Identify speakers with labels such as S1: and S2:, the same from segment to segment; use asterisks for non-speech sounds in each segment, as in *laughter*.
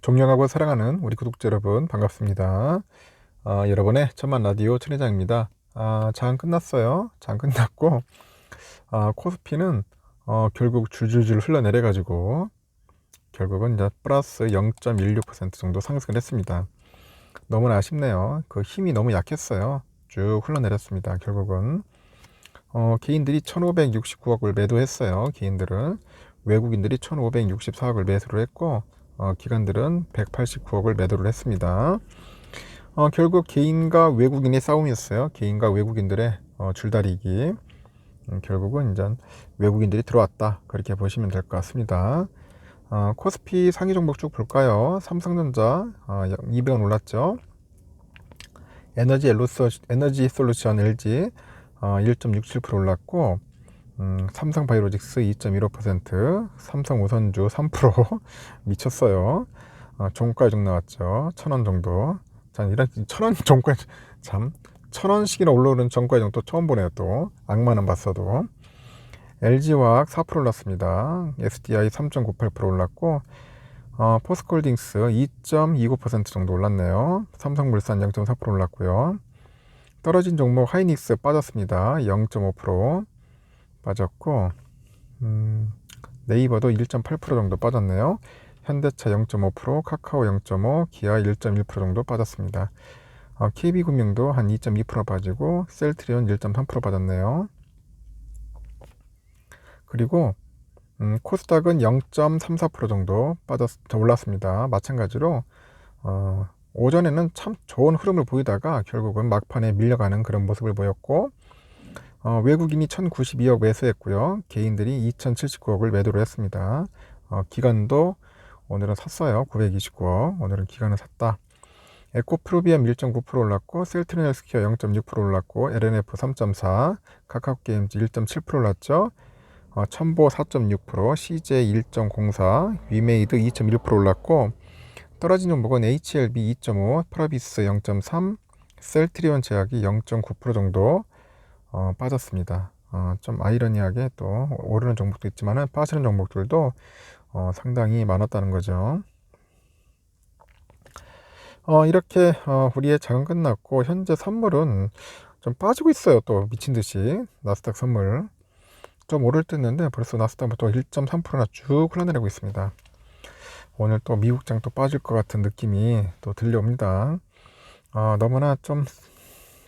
S1: 존경하고 사랑하는 우리 구독자 여러분 반갑습니다. 아, 여러분의 천만 라디오 천회장입니다. 아, 장 끝났어요. 장 끝났고 아, 코스피는 어, 결국 줄줄줄 흘러내려 가지고 결국은 이제 플러스 0.16% 정도 상승을 했습니다. 너무나 아쉽네요. 그 힘이 너무 약했어요. 쭉 흘러내렸습니다. 결국은 어, 개인들이 1,569억을 매도했어요. 개인들은 외국인들이 1,564억을 매수를 했고 어, 기관들은 189억을 매도를 했습니다. 어, 결국 개인과 외국인의 싸움이었어요. 개인과 외국인들의 어, 줄다리기. 음, 결국은 이제 외국인들이 들어왔다. 그렇게 보시면 될 것 같습니다. 어, 코스피 상위 종목 쭉 볼까요? 삼성전자 어, 200원 올랐죠. 에너지 엘로스 에너지 솔루션 LG 어, 1.67% 올랐고 음, 삼성 바이오로직스 2.15%, 삼성 우선주 3% *laughs* 미쳤어요. 어, 종가종 나왔죠. 천 원 정도. 자, 이런 천 원 종가 참. 천 원씩이나 올라오는 종가종 또 처음 보네요. 또 악마는 봤어도. LG화학 4% 올랐습니다. SDI 3.98% 올랐고 어, 포스콜딩스 2.29% 정도 올랐네요. 삼성물산 0.4% 올랐고요. 떨어진 종목 하이닉스 빠졌습니다. 0.5%. 빠졌고 음, 네이버도 1.8% 정도 빠졌네요. 현대차 0.5%, 카카오 0.5, 기아 1.1% 정도 빠졌습니다. 어, KB금융도 한 2.2% 빠지고 셀트리온 1.3% 빠졌네요. 그리고 음, 코스닥은 0.34% 정도 빠졌 올랐습니다. 마찬가지로 어, 오전에는 참 좋은 흐름을 보이다가 결국은 막판에 밀려가는 그런 모습을 보였고 어, 외국인이 1092억 매수했고요. 개인들이 2079억을 매도를 했습니다. 어, 기관도 오늘은 샀어요. 929억. 오늘은 기관을 샀다. 에코프로비엄 1.9% 올랐고 셀트리온 헬스케어 0.6% 올랐고 LNF 3.4 카카오게임즈 1.7% 올랐죠. 어, 첨보 4.6% CJ 1.04 위메이드 2.1% 올랐고 떨어진 종목은 HLB 2.5 프라비스 0.3 셀트리온 제약이 0.9% 정도 어, 빠졌습니다. 어, 좀 아이러니하게 또 오르는 종목도 있지만 빠지는 종목들도 어, 상당히 많았다는 거죠. 어, 이렇게 어, 우리의 장은 끝났고 현재 선물은 좀 빠지고 있어요. 또 미친 듯이 나스닥 선물 좀 오를 때 했는데 벌써 나스닥부터 1.3%나 쭉 흘러내리고 있습니다. 오늘 또 미국장 또 빠질 것 같은 느낌이 또 들려옵니다. 어, 너무나 좀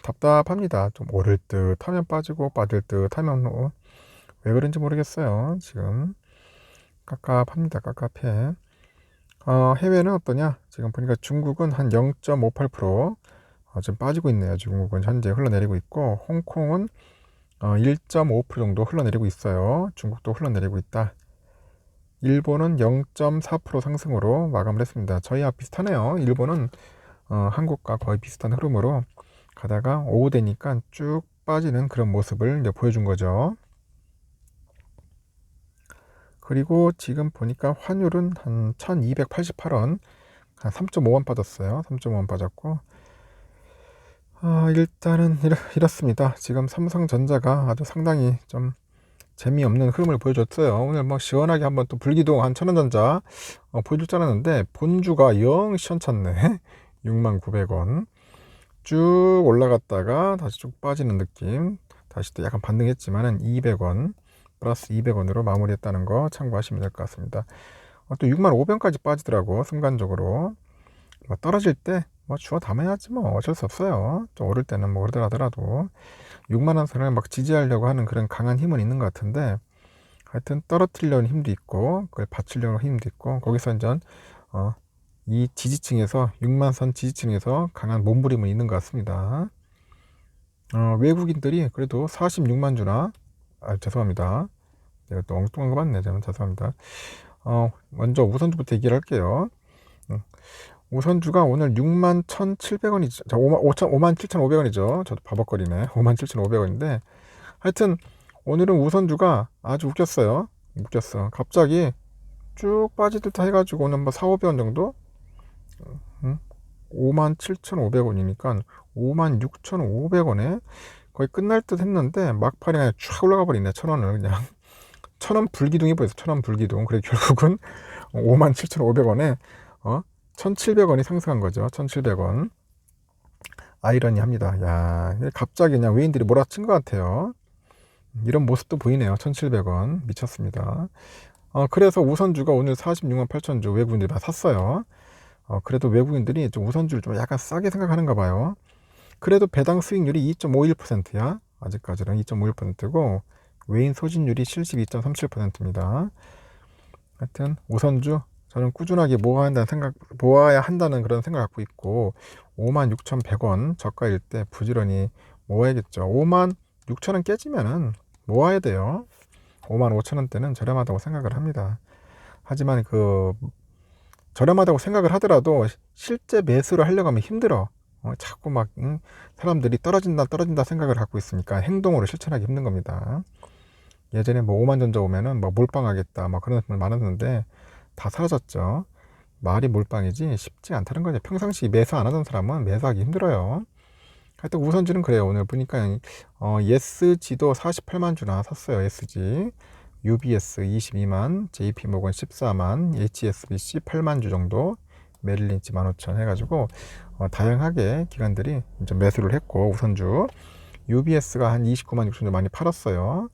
S1: 답답합니다. 좀 오를 듯 하면 빠지고 빠질 듯 하면 뭐, 왜 그런지 모르겠어요. 지금 깝깝합니다. 깝깝해. 어, 해외는 어떠냐? 지금 보니까 중국은 한 0.58% 어, 좀 빠지고 있네요. 중국은 현재 흘러내리고 있고 홍콩은 어, 1.5% 정도 흘러내리고 있어요. 중국도 흘러내리고 있다. 일본은 0.4% 상승으로 마감을 했습니다. 저희와 비슷하네요. 일본은 어, 한국과 거의 비슷한 흐름으로 가다가 오후 되니까 쭉 빠지는 그런 모습을 이제 보여준 거죠. 그리고 지금 보니까 환율은 한 1288원, 한 3.5원 빠졌어요. 3.5원 빠졌고, 아, 일단은 이렇, 이렇습니다. 지금 삼성전자가 아주 상당히 좀 재미없는 흐름을 보여줬어요. 오늘 뭐 시원하게 한번 또 불기둥 한 천원전자 어, 보여줄 줄 알았는데 본주가 영 시원찮네. *laughs* 69,900원. 쭉 올라갔다가 다시 쭉 빠지는 느낌. 다시 또 약간 반등했지만은 200원 플러스 200원으로 마무리했다는 거 참고하시면 될 것 같습니다. 어, 또 6만 5변까지 빠지더라고 순간적으로. 뭐 떨어질 때 뭐 주워 담아야지 뭐 어쩔 수 없어요. 좀 오를 때는 뭐 그러더라도. 6만 원 선을 막 지지하려고 하는 그런 강한 힘은 있는 것 같은데 하여튼 떨어뜨리려는 힘도 있고 그걸 받치려는 힘도 있고 거기서 이제 어, 이 지지층에서 6만선 지지층에서 강한 몸부림은 있는 것 같습니다. 어, 외국인들이 그래도 46만 주나 아, 죄송합니다. 내가 또 엉뚱한 거 봤네. 저는 죄송합니다. 어, 먼저 우선주부터 얘기를 할게요. 음, 우선주가 오늘 6만 1,700원이죠. 5만, 5천, 5만 7,500원이죠. 저도 바벅거리네. *laughs* 5만 7,500원인데 하여튼 오늘은 우선주가 아주 웃겼어요. 웃겼어. 갑자기 쭉 빠질 듯 해가지고 오늘 뭐 4, 500원 정도 57,500원이니까 56,500원에 거의 끝날 듯 했는데 막판에 그냥 쫙 올라가 버리네 천 원을 그냥 *laughs* 천 원 불기둥이 보여서 천 원 불기둥 그래 결국은 57,500원에 어 1,700원이 상승한 거죠. 1,700원. 아이러니합니다. 야, 갑자기 그냥 외인들이 몰아친 것 같아요. 이런 모습도 보이네요. 1,700원 미쳤습니다. 어, 그래서 우선주가 오늘 46만 8천 주 외국인들이 다 샀어요. 어, 그래도 외국인들이 좀 우선주를 좀 약간 싸게 생각하는가 봐요. 그래도 배당 수익률이 2.51%야. 아직까지는 2.51%고 외인 소진율이 72.37%입니다. 하여튼 우선주 저는 꾸준하게 모아야 한다는 생각, 모아야 한다는 그런 생각을 갖고 있고 56,100원 저가일 때 부지런히 모아야겠죠. 5만 6천원 깨지면은 모아야 돼요. 5만 5천원대는 저렴하다고 생각을 합니다. 하지만 그 저렴하다고 생각을 하더라도 실제 매수를 하려고 하면 힘들어. 어, 자꾸 막 응? 사람들이 떨어진다 떨어진다 생각을 갖고 있으니까 행동으로 실천하기 힘든 겁니다. 예전에 뭐 5만 전자 오면은 뭐 몰빵하겠다 막 그런 말 많았는데 다 사라졌죠. 말이 몰빵이지 쉽지 않다는 거죠. 평상시 매수 안 하던 사람은 매수하기 힘들어요. 하여튼 우선주는 그래요. 오늘 보니까 어, 예스지도 48만 주나 샀어요. 예스지. UBS 22만, JP모건 14만, HSBC 8만 주 정도, 메릴린치 15,000 해가지고 어, 다양하게 기관들이 좀 매수를 했고 우선주 UBS가 한 29만 6천 주 많이 팔았어요.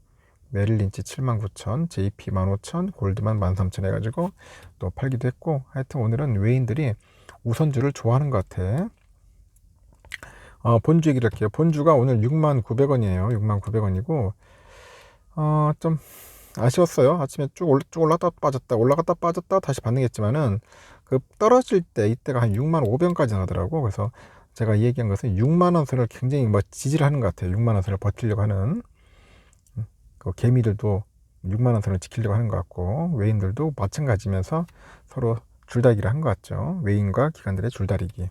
S1: 메릴린치 7만 9천, JP 15,000, 골드만 13,000 해가지고 또 팔기도 했고 하여튼 오늘은 외인들이 우선주를 좋아하는 것 같아. 어, 본주 얘기를 할게요. 본주가 오늘 6만 900원이에요. 6만 900원이고 어, 좀 아쉬웠어요. 아침에 쭉, 올라, 쭉 올랐다 빠졌다 올라갔다 빠졌다 다시 반등했지만은 그 떨어질 때 이때가 한 6만 500원까지 나가더라고. 그래서 제가 얘기한 것은 6만 원 선을 굉장히 뭐 지지를 하는 것 같아요. 6만 원 선을 버티려고 하는 그 개미들도 6만 원 선을 지키려고 하는 것 같고 외인들도 마찬가지면서 서로 줄다리기를 한 것 같죠. 외인과 기관들의 줄다리기.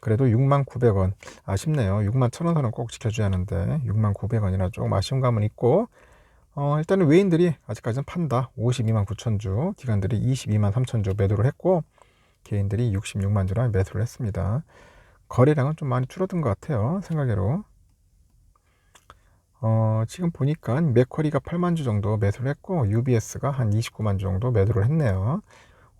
S1: 그래도 6만 900원 아쉽네요. 6만 1000원 선은 꼭 지켜줘야 하는데 6만 900원이나 조금 아쉬운 감은 있고 어, 일단은 외인들이 아직까지는 판다. 52만 9천 주, 기관들이 22만 3천 주 매도를 했고 개인들이 66만 주나 매수를 했습니다. 거래량은 좀 많이 줄어든 것 같아요. 생각외로. 어, 지금 보니까 맥쿼리가 8만 주 정도 매수를 했고 UBS가 한 29만 주 정도 매도를 했네요.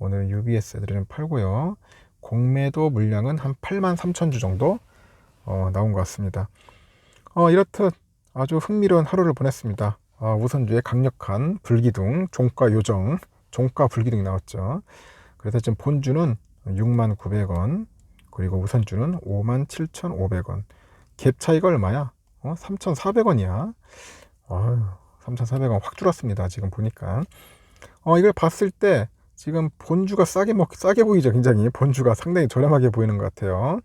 S1: 오늘 UBS들은 팔고요. 공매도 물량은 한 8만 3천 주 정도 어, 나온 것 같습니다. 어, 이렇듯 아주 흥미로운 하루를 보냈습니다. 어, 우선주의 강력한 불기둥, 종가 요정, 종가 불기둥이 나왔죠. 그래서 지금 본주는 6만 900원, 그리고 우선주는 5만 7,500원. 갭 차이가 얼마야? 어, 3,400원이야. 아유, 3,400원 확 줄었습니다. 지금 보니까. 어, 이걸 봤을 때 지금 본주가 싸게 먹, 싸게 보이죠. 굉장히. 본주가 상당히 저렴하게 보이는 것 같아요.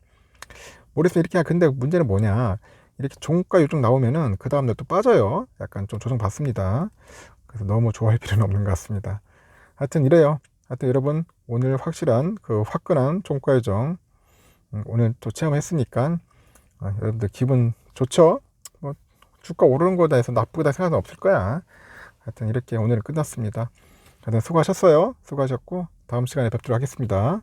S1: 모르겠어요. 이렇게, 근데 문제는 뭐냐. 이렇게 종가 요정 나오면은 그 다음날 또 빠져요. 약간 좀 조정 받습니다. 그래서 너무 좋아할 필요는 없는 것 같습니다. 하여튼 이래요. 하여튼 여러분 오늘 확실한 그 화끈한 종가 요정 음, 오늘 또 체험했으니까 어, 여러분들 기분 좋죠? 뭐 주가 오르는 거다 해서 나쁘다 생각은 없을 거야. 하여튼 이렇게 오늘은 끝났습니다. 하여튼 수고하셨어요. 수고하셨고 다음 시간에 뵙도록 하겠습니다.